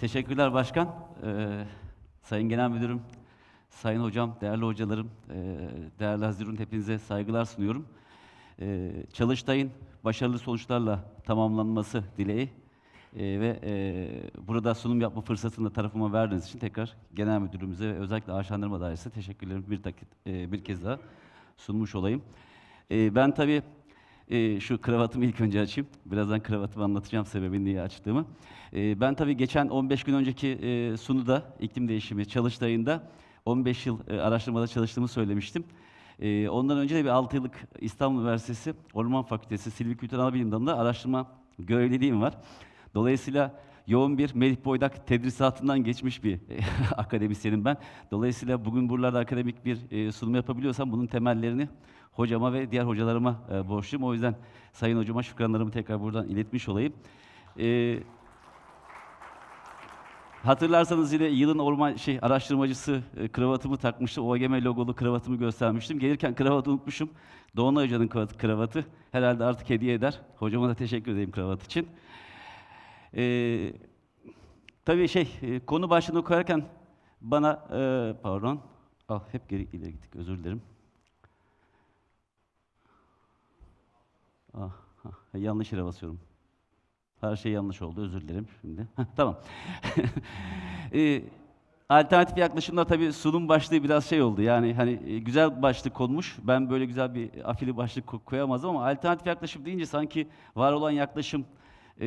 Teşekkürler başkan. Ee, Sayın Genel Müdürüm, Sayın Hocam, değerli hocalarım, ee, değerli Hazirun hepinize saygılar sunuyorum. Ee, Çalıştay'ın başarılı sonuçlarla tamamlanması dileği ee, ve ee, burada sunum yapma fırsatını da tarafıma verdiğiniz için tekrar Genel Müdürümüze ve özellikle Aşandırma Dairesi'ne teşekkürlerimi bir, ee, bir kez daha sunmuş olayım. Ee, ben tabii ee, şu kravatımı ilk önce açayım. Birazdan kravatımı anlatacağım sebebini niye açtığımı. Ee, ben tabii geçen 15 gün önceki e, sunuda iklim değişimi çalıştayında 15 yıl e, araştırmada çalıştığımı söylemiştim. Ee, ondan önce de bir 6 yıllık İstanbul Üniversitesi Orman Fakültesi Silvikültür Anabilim Dalı'nda araştırma görevliliğim var. Dolayısıyla yoğun bir Melih Boydak tedrisatından geçmiş bir akademisyenim ben. Dolayısıyla bugün buralarda akademik bir e, sunum yapabiliyorsam bunun temellerini hocama ve diğer hocalarıma e, borçluyum. O yüzden Sayın Hocama şükranlarımı tekrar buradan iletmiş olayım. E, hatırlarsanız yine yılın orman şey araştırmacısı e, kravatımı takmıştım. OGM logolu kravatımı göstermiştim. Gelirken kravatı unutmuşum. Doğanay Hoca'nın kravatı. Herhalde artık hediye eder. Hocama da teşekkür edeyim kravat için. E, tabii şey, e, konu başlığını koyarken bana, e, pardon, ah hep geri ileri gittik, özür dilerim. Ah, ah, yanlış yere basıyorum. Her şey yanlış oldu, özür dilerim şimdi. Tamam. Ee, alternatif yaklaşımda tabii sunum başlığı biraz şey oldu. Yani hani e, güzel başlık konmuş. Ben böyle güzel bir afili başlık ko- koyamazdım ama alternatif yaklaşım deyince sanki var olan yaklaşım e,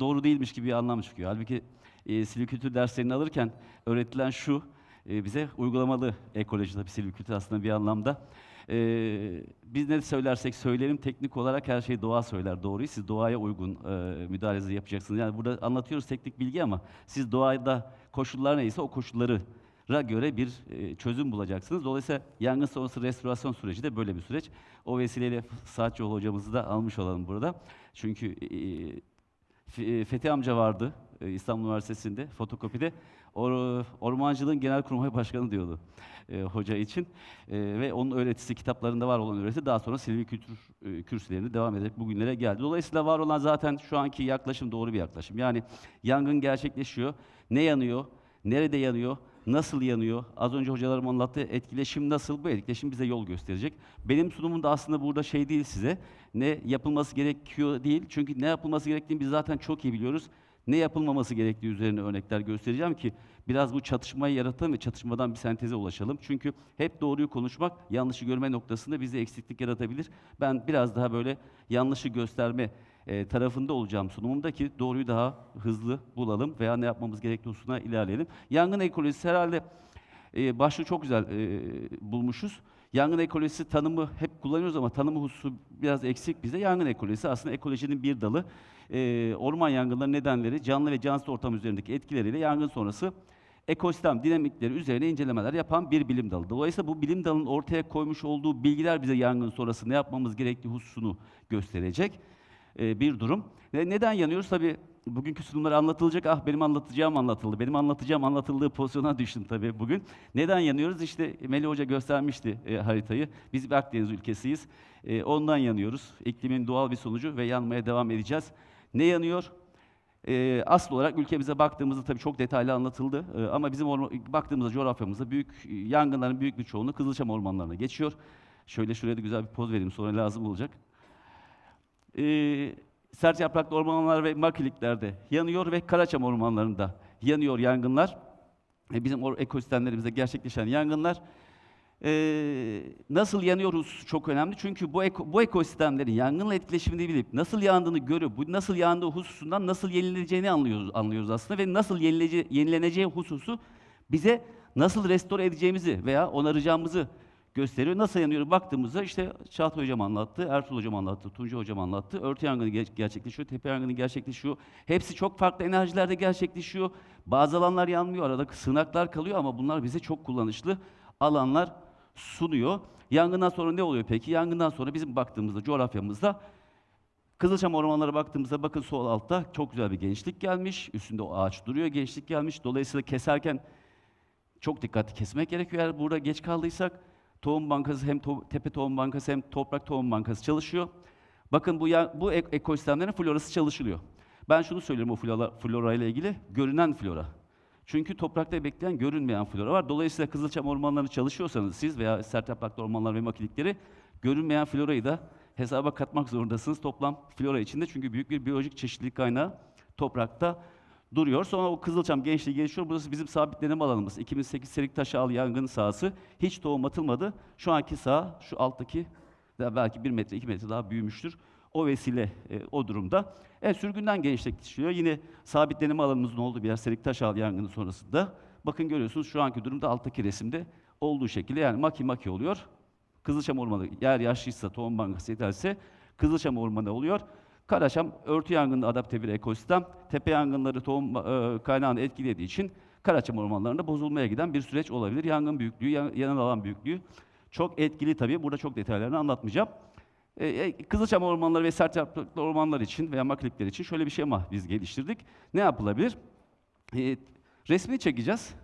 doğru değilmiş gibi bir anlam çıkıyor. Halbuki e, silvikültür derslerini alırken öğretilen şu, e, bize uygulamalı ekoloji tabii silvikültür aslında bir anlamda. E, biz ne söylersek söyleyelim teknik olarak her şey doğa söyler doğruyu. Siz doğaya uygun e, müdahalenizi yapacaksınız. Yani burada anlatıyoruz teknik bilgi ama siz doğada koşullar neyse o koşulları göre bir çözüm bulacaksınız. Dolayısıyla yangın sonrası restorasyon süreci de böyle bir süreç. O vesileyle Saatçıoğlu hocamızı da almış olalım burada. Çünkü e, Fethi amca vardı İstanbul Üniversitesi'nde fotokopide. Or, Ormancılığın Genel Kurmay Başkanı diyordu e, hoca için. E, ve onun öğretisi kitaplarında var olan öğreti daha sonra Silvi Kültür e, kürsülerinde devam ederek bugünlere geldi. Dolayısıyla var olan zaten şu anki yaklaşım doğru bir yaklaşım. Yani yangın gerçekleşiyor. Ne yanıyor? Nerede yanıyor? Nasıl yanıyor? Az önce hocalarım anlattı. Etkileşim nasıl? Bu etkileşim bize yol gösterecek. Benim sunumum da aslında burada şey değil size. Ne yapılması gerekiyor değil. Çünkü ne yapılması gerektiğini biz zaten çok iyi biliyoruz. Ne yapılmaması gerektiği üzerine örnekler göstereceğim ki biraz bu çatışmayı yaratalım ve çatışmadan bir senteze ulaşalım. Çünkü hep doğruyu konuşmak yanlışı görme noktasında bize eksiklik yaratabilir. Ben biraz daha böyle yanlışı gösterme e, tarafında olacağım sunumumda ki doğruyu daha hızlı bulalım veya ne yapmamız gerektiği hususuna ilerleyelim. Yangın ekolojisi herhalde e, başlığı çok güzel e, bulmuşuz. Yangın ekolojisi tanımı hep kullanıyoruz ama tanımı hususu biraz eksik bizde. Yangın ekolojisi aslında ekolojinin bir dalı. E, orman yangınları nedenleri, canlı ve cansız ortam üzerindeki etkileriyle yangın sonrası ekosistem dinamikleri üzerine incelemeler yapan bir bilim dalı. Dolayısıyla bu bilim dalının ortaya koymuş olduğu bilgiler bize yangın sonrası ne yapmamız gerektiği hususunu gösterecek e, bir durum. Ve neden yanıyoruz? Tabii bugünkü sunumlar anlatılacak. Ah benim anlatacağım anlatıldı. Benim anlatacağım anlatıldığı pozisyona düştüm tabii bugün. Neden yanıyoruz? İşte Melih Hoca göstermişti e, haritayı. Biz bir Akdeniz ülkesiyiz. E, ondan yanıyoruz. İklimin doğal bir sonucu ve yanmaya devam edeceğiz. Ne yanıyor? E, asıl olarak ülkemize baktığımızda tabii çok detaylı anlatıldı. E, ama bizim baktığımızda coğrafyamızda büyük yangınların büyük bir çoğunluğu Kızılçam ormanlarına geçiyor. Şöyle şuraya da güzel bir poz vereyim sonra lazım olacak. Ee, sert yapraklı ormanlar ve makiliklerde yanıyor ve Karaçam ormanlarında yanıyor yangınlar. E, bizim or- ekosistemlerimizde gerçekleşen yangınlar. Ee, nasıl yanıyor hususu çok önemli. Çünkü bu, eko- bu ekosistemlerin yangınla etkileşimini bilip nasıl yandığını görüp bu nasıl yandığı hususundan nasıl yenileneceğini anlıyoruz, anlıyoruz aslında ve nasıl yenilece- yenileneceği hususu bize nasıl restore edeceğimizi veya onaracağımızı gösteriyor. Nasıl yanıyor baktığımızda işte Çağatay Hocam anlattı, Ertuğrul Hocam anlattı, Tunca Hocam anlattı. Örtü yangını ger- gerçekleşiyor, tepe yangını gerçekleşiyor. Hepsi çok farklı enerjilerde gerçekleşiyor. Bazı alanlar yanmıyor, arada sığınaklar kalıyor ama bunlar bize çok kullanışlı alanlar sunuyor. Yangından sonra ne oluyor peki? Yangından sonra bizim baktığımızda coğrafyamızda Kızılçam ormanlara baktığımızda bakın sol altta çok güzel bir gençlik gelmiş. Üstünde o ağaç duruyor, gençlik gelmiş. Dolayısıyla keserken çok dikkatli kesmek gerekiyor. Eğer burada geç kaldıysak tohum bankası hem to- tepe tohum bankası hem toprak tohum bankası çalışıyor. Bakın bu ya- bu ek- ekosistemlerin florası çalışılıyor. Ben şunu söylüyorum o flora, flora ile ilgili, görünen flora. Çünkü toprakta bekleyen görünmeyen flora var. Dolayısıyla Kızılçam ormanlarını çalışıyorsanız siz veya sert yapraklı ormanlar ve makilikleri görünmeyen florayı da hesaba katmak zorundasınız toplam flora içinde. Çünkü büyük bir biyolojik çeşitlilik kaynağı toprakta duruyor. Sonra o Kızılçam gençliği gelişiyor. Burası bizim sabitlenme alanımız. 2008 Seliktaşağlı yangın sahası. Hiç tohum atılmadı. Şu anki saha, şu alttaki belki 1 metre, 2 metre daha büyümüştür. O vesile e, o durumda. Evet, sürgünden genişleşiyor. Yine sabitlenme alanımızın olduğu bir yer Seliktaşağlı yangını sonrasında. Bakın görüyorsunuz şu anki durumda alttaki resimde olduğu şekilde yani maki maki oluyor. Kızılçam ormanı eğer yaşlıysa, tohum bankası yeterse Kızılçam ormanı oluyor. Karaçam örtü yangında adapte bir ekosistem. Tepe yangınları tohum e, kaynağını etkilediği için Karaçam ormanlarında bozulmaya giden bir süreç olabilir. Yangın büyüklüğü, yan- yanal alan büyüklüğü çok etkili tabii. Burada çok detaylarını anlatmayacağım. E, e, Kızılçam ormanları ve sert yapraklı ormanlar için veya makilikler için şöyle bir şema biz geliştirdik. Ne yapılabilir? E, resmini çekeceğiz.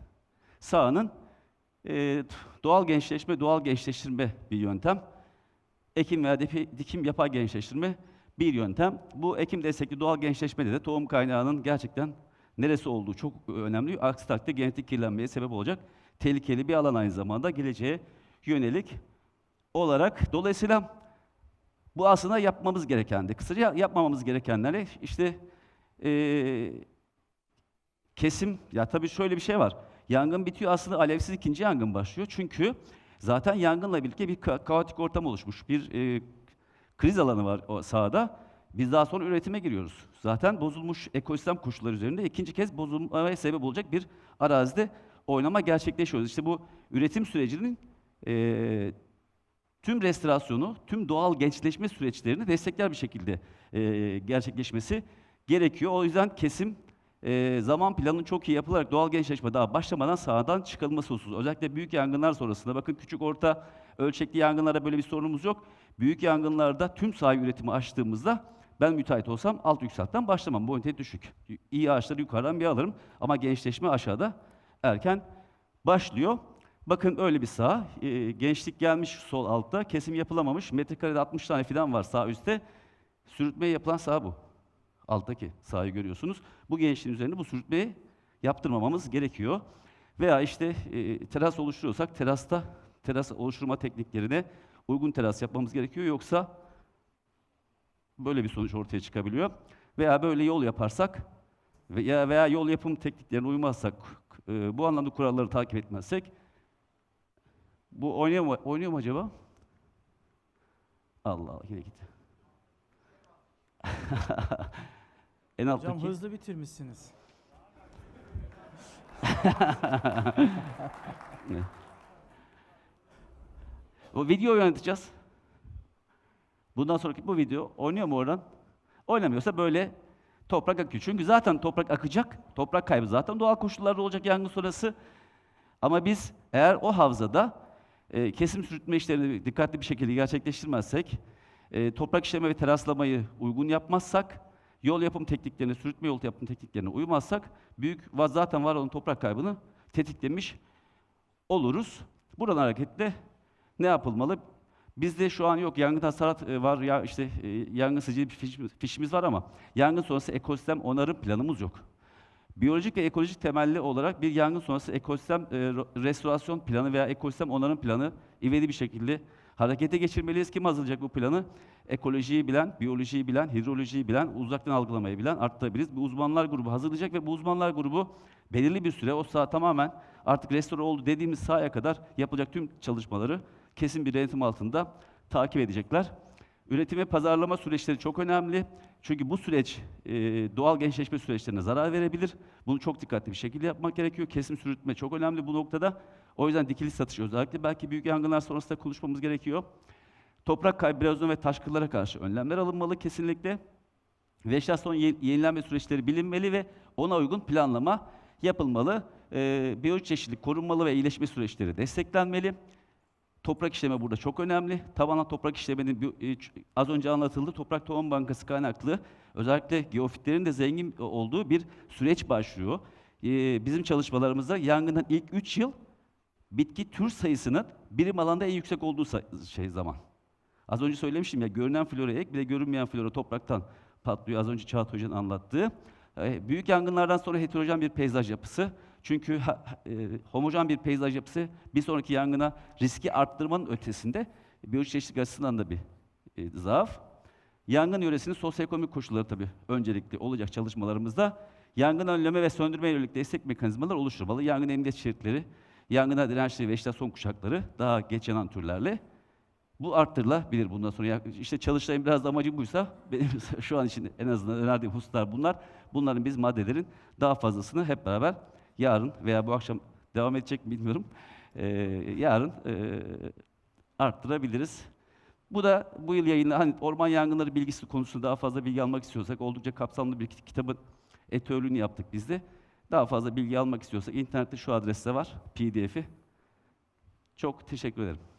Sahanın e, doğal gençleşme, doğal gençleştirme bir yöntem. Ekim veya dikim yapay gençleştirme bir yöntem. Bu ekim destekli doğal gençleşmede de tohum kaynağının gerçekten neresi olduğu çok önemli. Aksi takdirde genetik kirlenmeye sebep olacak tehlikeli bir alan aynı zamanda geleceğe yönelik olarak. Dolayısıyla bu aslında yapmamız gerekendi. Kısaca yapmamamız gerekenleri işte eee, kesim, ya tabii şöyle bir şey var. Yangın bitiyor aslında alevsiz ikinci yangın başlıyor. Çünkü zaten yangınla birlikte bir ka- kaotik ortam oluşmuş. Bir eee, kriz alanı var o sahada. Biz daha sonra üretime giriyoruz. Zaten bozulmuş ekosistem koşulları üzerinde ikinci kez bozulmaya sebep olacak bir arazide oynama gerçekleşiyoruz. İşte bu üretim sürecinin eee, tüm restorasyonu, tüm doğal gençleşme süreçlerini destekler bir şekilde eee, gerçekleşmesi gerekiyor. O yüzden kesim eee, zaman planının çok iyi yapılarak doğal gençleşme daha başlamadan sahadan çıkılması hususu. Özellikle büyük yangınlar sonrasında, bakın küçük orta ölçekli yangınlarda böyle bir sorunumuz yok. Büyük yangınlarda tüm saha üretimi açtığımızda ben müteahhit olsam alt yükseltten başlamam. Bonite düşük. İyi ağaçları yukarıdan bir alırım ama gençleşme aşağıda erken başlıyor. Bakın öyle bir saha. Ee, gençlik gelmiş sol altta. Kesim yapılamamış. Metrekarede 60 tane fidan var sağ üstte. Sürütmeye yapılan saha bu. Alttaki sahayı görüyorsunuz. Bu gençliğin üzerinde bu sürütmeyi yaptırmamamız gerekiyor. Veya işte e, teras oluşturuyorsak terasta teras oluşturma tekniklerine uygun teras yapmamız gerekiyor. Yoksa böyle bir sonuç ortaya çıkabiliyor. Veya böyle yol yaparsak veya veya yol yapım tekniklerine uymazsak, e, bu anlamda kuralları takip etmezsek bu oynuyor mu, oynuyor mu acaba? Allah Allah yine gitti. en Hocam alttaki. hızlı bitirmişsiniz. O video yöneteceğiz. Bundan sonraki bu video oynuyor mu oradan? Oynamıyorsa böyle toprak akıyor. Çünkü zaten toprak akacak. Toprak kaybı zaten doğal koşullarda olacak yangın sonrası. Ama biz eğer o havzada e, kesim sürütme işlerini dikkatli bir şekilde gerçekleştirmezsek, e, toprak işleme ve teraslamayı uygun yapmazsak, yol yapım tekniklerine, sürütme yol yapım tekniklerine uymazsak, büyük zaten var olan toprak kaybını tetiklemiş oluruz. Buradan hareketle ne yapılmalı? Bizde şu an yok yangın hasarat e, var ya işte e, yangın fiş- fişimiz var ama yangın sonrası ekosistem onarım planımız yok. Biyolojik ve ekolojik temelli olarak bir yangın sonrası ekosistem e, restorasyon planı veya ekosistem onarım planı ivedi bir şekilde harekete geçirmeliyiz. Kim hazırlayacak bu planı? Ekolojiyi bilen, biyolojiyi bilen, hidrolojiyi bilen, uzaktan algılamayı bilen arttırabiliriz. Bir uzmanlar grubu hazırlayacak ve bu uzmanlar grubu belirli bir süre o saha tamamen artık restore oldu dediğimiz sahaya kadar yapılacak tüm çalışmaları kesin bir denetim altında takip edecekler. Üretim ve pazarlama süreçleri çok önemli. Çünkü bu süreç e, doğal gençleşme süreçlerine zarar verebilir. Bunu çok dikkatli bir şekilde yapmak gerekiyor. Kesim sürütme çok önemli bu noktada. O yüzden dikili satış özellikle belki büyük yangınlar sonrasında konuşmamız gerekiyor. Toprak kaybı, erozyon ve taşkınlara karşı önlemler alınmalı kesinlikle. Vejetasyon ye- yenilenme süreçleri bilinmeli ve ona uygun planlama yapılmalı. Ee, biyoçeşitlilik korunmalı ve iyileşme süreçleri desteklenmeli. Toprak işleme burada çok önemli. Tabanla toprak işlemenin e, az önce anlatıldı. Toprak Tohum Bankası kaynaklı özellikle geofitlerin de zengin olduğu bir süreç başlıyor. Ee, bizim çalışmalarımızda yangından ilk 3 yıl bitki tür sayısının birim alanda en yüksek olduğu şey zaman. Az önce söylemiştim ya görünen flora ek bir de görünmeyen flora topraktan patlıyor. Az önce Çağatay Hoca'nın anlattığı. E, büyük yangınlardan sonra heterojen bir peyzaj yapısı. Çünkü e, homojen bir peyzaj yapısı bir sonraki yangına riski arttırmanın ötesinde biyoçeşitlik açısından da bir e, zaaf. Yangın yöresinin sosyoekonomik koşulları tabii öncelikli olacak çalışmalarımızda. Yangın önleme ve söndürme yönelik destek mekanizmaları oluşturmalı. Yangın emniyet şeritleri, yangına dirençli vejetasyon kuşakları daha geç yanan türlerle bu arttırılabilir bundan sonra. İşte çalıştayın biraz da amacı buysa benim şu an için en azından önerdiğim hususlar bunlar. Bunların biz maddelerin daha fazlasını hep beraber yarın veya bu akşam devam edecek mi bilmiyorum. Ee, yarın ee, arttırabiliriz. Bu da bu yıl yayınlanan hani orman yangınları bilgisi konusunda daha fazla bilgi almak istiyorsak oldukça kapsamlı bir kit- kitabın etüölünü yaptık biz de. Daha fazla bilgi almak istiyorsak internette şu adreste var PDF'i. Çok teşekkür ederim.